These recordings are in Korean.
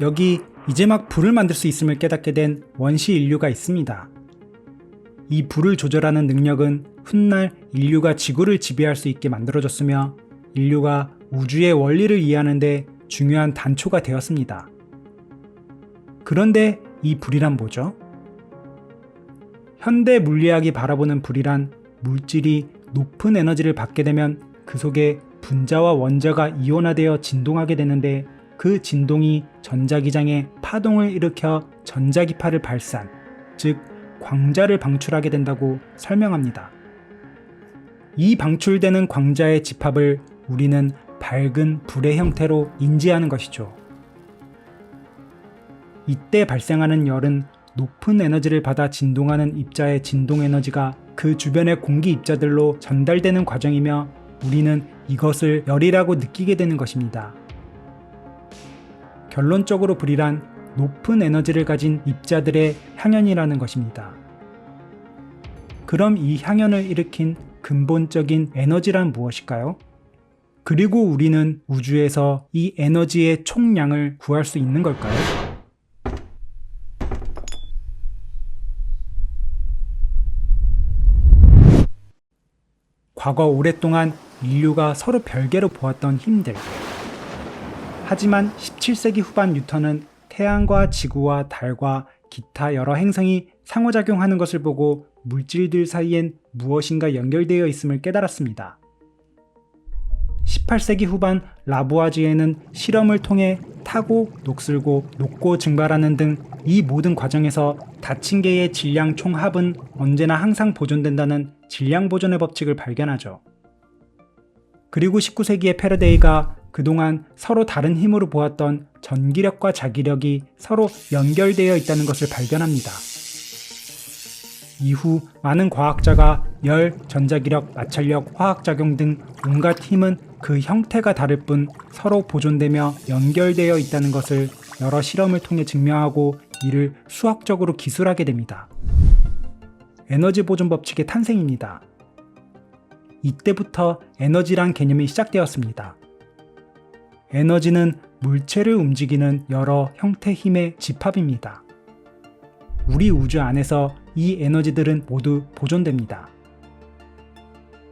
여기 이제 막 불을 만들 수 있음을 깨닫게 된 원시 인류가 있습니다. 이 불을 조절하는 능력은 훗날 인류가 지구를 지배할 수 있게 만들어졌으며 인류가 우주의 원리를 이해하는데 중요한 단초가 되었습니다. 그런데 이 불이란 뭐죠? 현대 물리학이 바라보는 불이란 물질이 높은 에너지를 받게 되면 그 속에 분자와 원자가 이온화되어 진동하게 되는데 그 진동이 전자기장에 파동을 일으켜 전자기파를 발산, 즉 광자를 방출하게 된다고 설명합니다. 이 방출되는 광자의 집합을 우리는 밝은 불의 형태로 인지하는 것이죠. 이때 발생하는 열은 높은 에너지를 받아 진동하는 입자의 진동 에너지가 그 주변의 공기 입자들로 전달되는 과정이며 우리는 이것을 열이라고 느끼게 되는 것입니다. 결론적으로 불이란 높은 에너지를 가진 입자들의 향연이라는 것입니다. 그럼 이 향연을 일으킨 근본적인 에너지란 무엇일까요? 그리고 우리는 우주에서 이 에너지의 총량을 구할 수 있는 걸까요? 과거 오랫동안 인류가 서로 별개로 보았던 힘들. 하지만 17세기 후반 뉴턴은 태양과 지구와 달과 기타 여러 행성이 상호작용하는 것을 보고 물질들 사이엔 무엇인가 연결되어 있음을 깨달았습니다. 18세기 후반 라부아지에는 실험을 통해 타고 녹슬고 녹고 증발하는 등 이 모든 과정에서 닫힌 개의 질량 총합은 언제나 항상 보존된다는 질량 보존의 법칙을 발견하죠. 그리고 19세기의 패러데이가 그동안 서로 다른 힘으로 보았던 전기력과 자기력이 서로 연결되어 있다는 것을 발견합니다. 이후 많은 과학자가 열, 전자기력, 마찰력, 화학작용 등 온갖 힘은 그 형태가 다를 뿐 서로 보존되며 연결되어 있다는 것을 여러 실험을 통해 증명하고 이를 수학적으로 기술하게 됩니다. 에너지 보존 법칙의 탄생입니다. 이때부터 에너지란 개념이 시작되었습니다. 에너지는 물체를 움직이는 여러 형태 힘의 집합입니다. 우리 우주 안에서 이 에너지들은 모두 보존됩니다.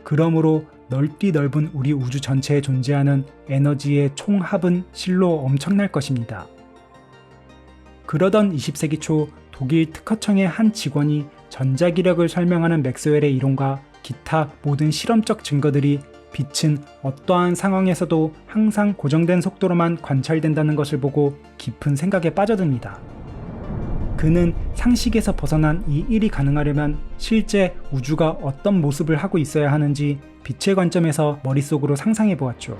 그러므로 넓디 넓은 우리 우주 전체에 존재하는 에너지의 총합은 실로 엄청날 것입니다. 그러던 20세기 초 독일 특허청의 한 직원이 전자기력을 설명하는 맥스웰의 이론과 기타 모든 실험적 증거들이 빛은 어떠한 상황에서도 항상 고정된 속도로만 관찰된다는 것을 보고 깊은 생각에 빠져듭니다. 그는 상식에서 벗어난 이 일이 가능하려면 실제 우주가 어떤 모습을 하고 있어야 하는지 빛의 관점에서 머릿속으로 상상해 보았죠.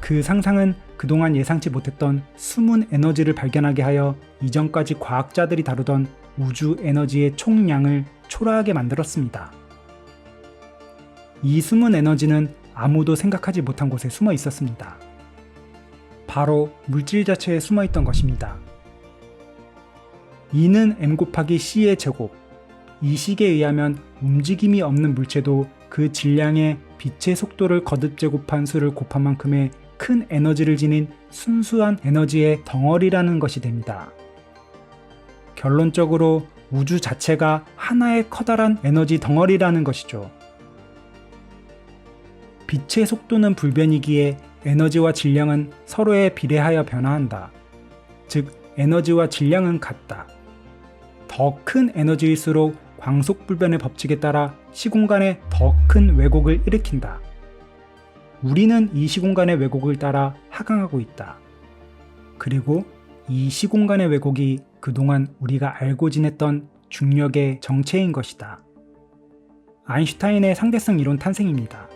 그 상상은 그동안 예상치 못했던 숨은 에너지를 발견하게 하여 이전까지 과학자들이 다루던 우주 에너지의 총량을 초라하게 만들었습니다. 이 숨은 에너지는 아무도 생각하지 못한 곳에 숨어 있었습니다. 바로 물질 자체에 숨어 있던 것입니다. E는 m 곱하기 C의 제곱. 이 식에 의하면 움직임이 없는 물체도 그 질량의 빛의 속도를 거듭 제곱한 수를 곱한 만큼의 큰 에너지를 지닌 순수한 에너지의 덩어리라는 것이 됩니다. 결론적으로 우주 자체가 하나의 커다란 에너지 덩어리라는 것이죠. 빛의 속도는 불변이기에 에너지와 질량은 서로에 비례하여 변화한다. 즉, 에너지와 질량은 같다. 더 큰 에너지일수록 광속 불변의 법칙에 따라 시공간에 더 큰 왜곡을 일으킨다. 우리는 이 시공간의 왜곡을 따라 하강하고 있다. 그리고 이 시공간의 왜곡이 그동안 우리가 알고 지냈던 중력의 정체인 것이다. 아인슈타인의 상대성 이론 탄생입니다.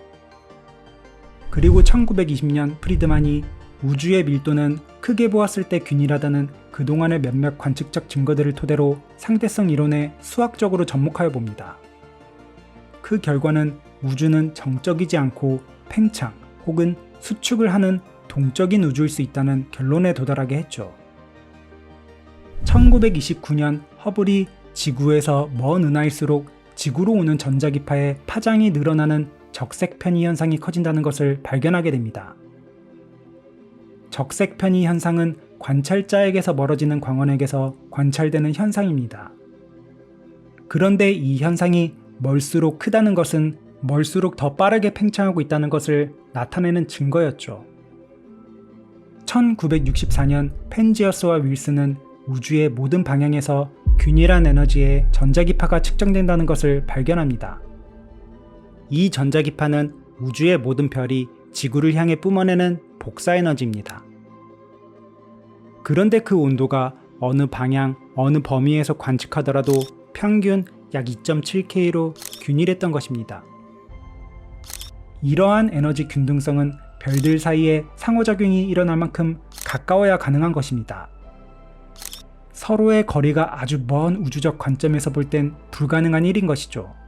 그리고 1920년 프리드만이 우주의 밀도는 크게 보았을 때 균일하다는 그동안의 몇몇 관측적 증거들을 토대로 상대성 이론에 수학적으로 접목하여 봅니다. 그 결과는 우주는 정적이지 않고 팽창 혹은 수축을 하는 동적인 우주일 수 있다는 결론에 도달하게 했죠. 1929년 허블이 지구에서 먼 은하일수록 지구로 오는 전자기파의 파장이 늘어나는 적색 편의 현상이 커진다는 것을 발견하게 됩니다. 적색 편의 현상은 관찰자에게서 멀어지는 광원에게서 관찰되는 현상입니다. 그런데 이 현상이 멀수록 크다는 것은 멀수록 더 빠르게 팽창하고 있다는 것을 나타내는 증거였죠. 1964년 펜지어스와 윌슨은 우주의 모든 방향에서 균일한 에너지의 전자기파가 측정된다는 것을 발견합니다. 이 전자기파는 우주의 모든 별이 지구를 향해 뿜어내는 복사 에너지입니다. 그런데 그 온도가 어느 방향, 어느 범위에서 관측하더라도 평균 약 2.7K로 균일했던 것입니다. 이러한 에너지 균등성은 별들 사이에 상호작용이 일어날 만큼 가까워야 가능한 것입니다. 서로의 거리가 아주 먼 우주적 관점에서 볼 땐 불가능한 일인 것이죠.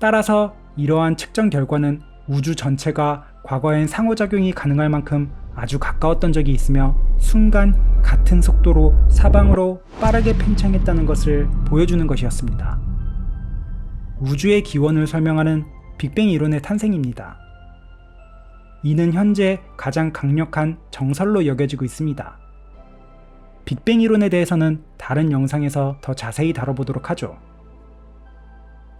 따라서 이러한 측정 결과는 우주 전체가 과거엔 상호작용이 가능할 만큼 아주 가까웠던 적이 있으며 순간 같은 속도로 사방으로 빠르게 팽창했다는 것을 보여주는 것이었습니다. 우주의 기원을 설명하는 빅뱅 이론의 탄생입니다. 이는 현재 가장 강력한 정설로 여겨지고 있습니다. 빅뱅 이론에 대해서는 다른 영상에서 더 자세히 다뤄보도록 하죠.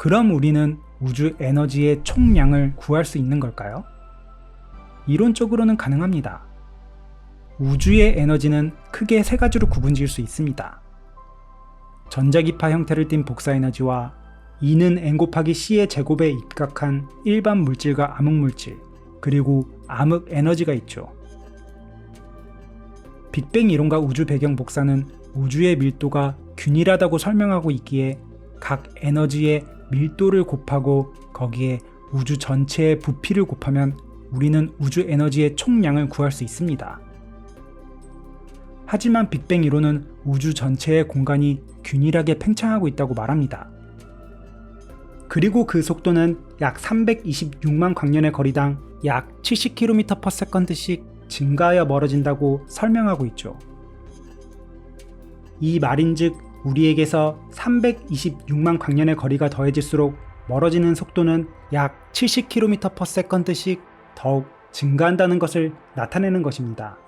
그럼 우리는 우주 에너지의 총량을 구할 수 있는 걸까요? 이론적으로는 가능합니다. 우주의 에너지는 크게 세 가지로 구분 지을 수 있습니다. 전자기파 형태를 띤 복사 에너지와 E는 N 곱하기 C의 제곱에 입각한 일반 물질과 암흑물질, 그리고 암흑 에너지가 있죠. 빅뱅 이론과 우주 배경 복사는 우주의 밀도가 균일하다고 설명하고 있기에 각 에너지의 밀도를 곱하고 거기에 우주 전체의 부피를 곱하면 우리는 우주 에너지의 총량을 구할 수 있습니다. 하지만 빅뱅 이론은 우주 전체의 공간이 균일하게 팽창하고 있다고 말합니다. 그리고 그 속도는 약 326만 광년의 거리당 약 70km/s씩 증가하여 멀어진다고 설명하고 있죠. 이 말인즉 우리에게서 326만 광년의 거리가 더해질수록 멀어지는 속도는 약 70km/s씩 더욱 증가한다는 것을 나타내는 것입니다.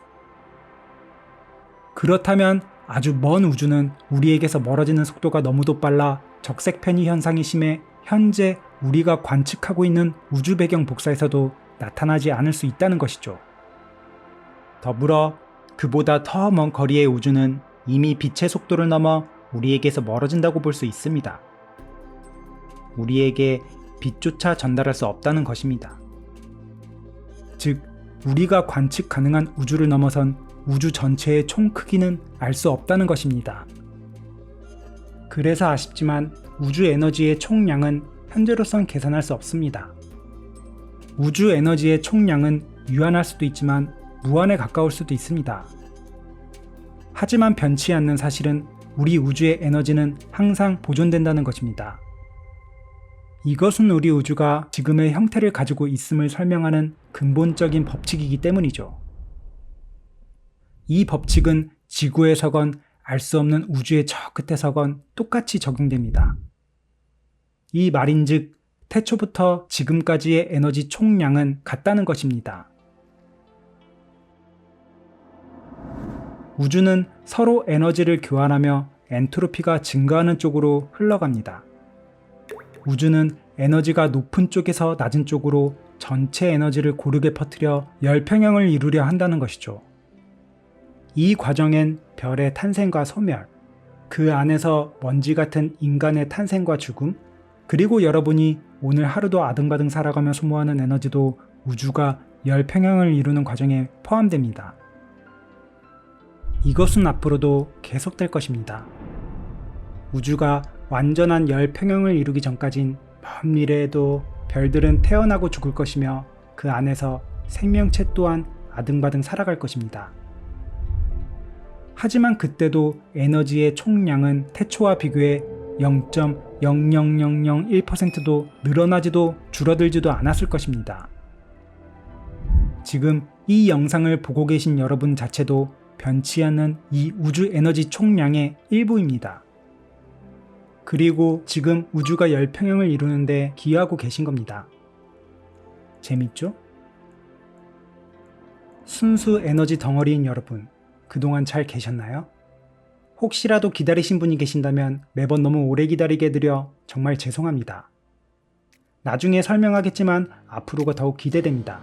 그렇다면 아주 먼 우주는 우리에게서 멀어지는 속도가 너무도 빨라 적색 편의 현상이 심해 현재 우리가 관측하고 있는 우주 배경 복사에서도 나타나지 않을 수 있다는 것이죠. 더불어 그보다 더 먼 거리의 우주는 이미 빛의 속도를 넘어 우리에게서 멀어진다고 볼 수 있습니다. 우리에게 빛조차 전달할 수 없다는 것입니다. 즉, 우리가 관측 가능한 우주를 넘어선 우주 전체의 총 크기는 알 수 없다는 것입니다. 그래서 아쉽지만 우주 에너지의 총량은 현재로선 계산할 수 없습니다. 우주 에너지의 총량은 유한할 수도 있지만 무한에 가까울 수도 있습니다. 하지만 변치 않는 사실은 우리 우주의 에너지는 항상 보존된다는 것입니다. 이것은 우리 우주가 지금의 형태를 가지고 있음을 설명하는 근본적인 법칙이기 때문이죠. 이 법칙은 지구에 서건 알 수 없는 우주의 저 끝에 서건 똑같이 적용됩니다. 이 말인즉 태초부터 지금까지의 에너지 총량은 같다는 것입니다. 우주는 서로 에너지를 교환하며 엔트로피가 증가하는 쪽으로 흘러갑니다. 우주는 에너지가 높은 쪽에서 낮은 쪽으로 전체 에너지를 고르게 퍼뜨려 열평형을 이루려 한다는 것이죠. 이 과정엔 별의 탄생과 소멸, 그 안에서 먼지 같은 인간의 탄생과 죽음, 그리고 여러분이 오늘 하루도 아등바등 살아가며 소모하는 에너지도 우주가 열평형을 이루는 과정에 포함됩니다. 이것은 앞으로도 계속될 것입니다. 우주가 완전한 열 평형을 이루기 전까진 먼 미래에도 별들은 태어나고 죽을 것이며 그 안에서 생명체 또한 아등바등 살아갈 것입니다. 하지만 그때도 에너지의 총량은 태초와 비교해 0.00001%도 늘어나지도 줄어들지도 않았을 것입니다. 지금 이 영상을 보고 계신 여러분 자체도 변치 않는 이 우주 에너지 총량의 일부입니다. 그리고 지금 우주가 열평형을 이루는데 기여하고 계신 겁니다. 재밌죠? 순수 에너지 덩어리인 여러분, 그동안 잘 계셨나요? 혹시라도 기다리신 분이 계신다면 매번 너무 오래 기다리게 드려 정말 죄송합니다. 나중에 설명하겠지만 앞으로가 더욱 기대됩니다.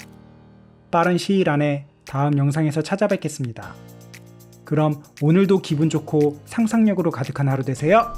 빠른 시일 안에 다음 영상에서 찾아뵙겠습니다. 그럼 오늘도 기분 좋고 상상력으로 가득한 하루 되세요.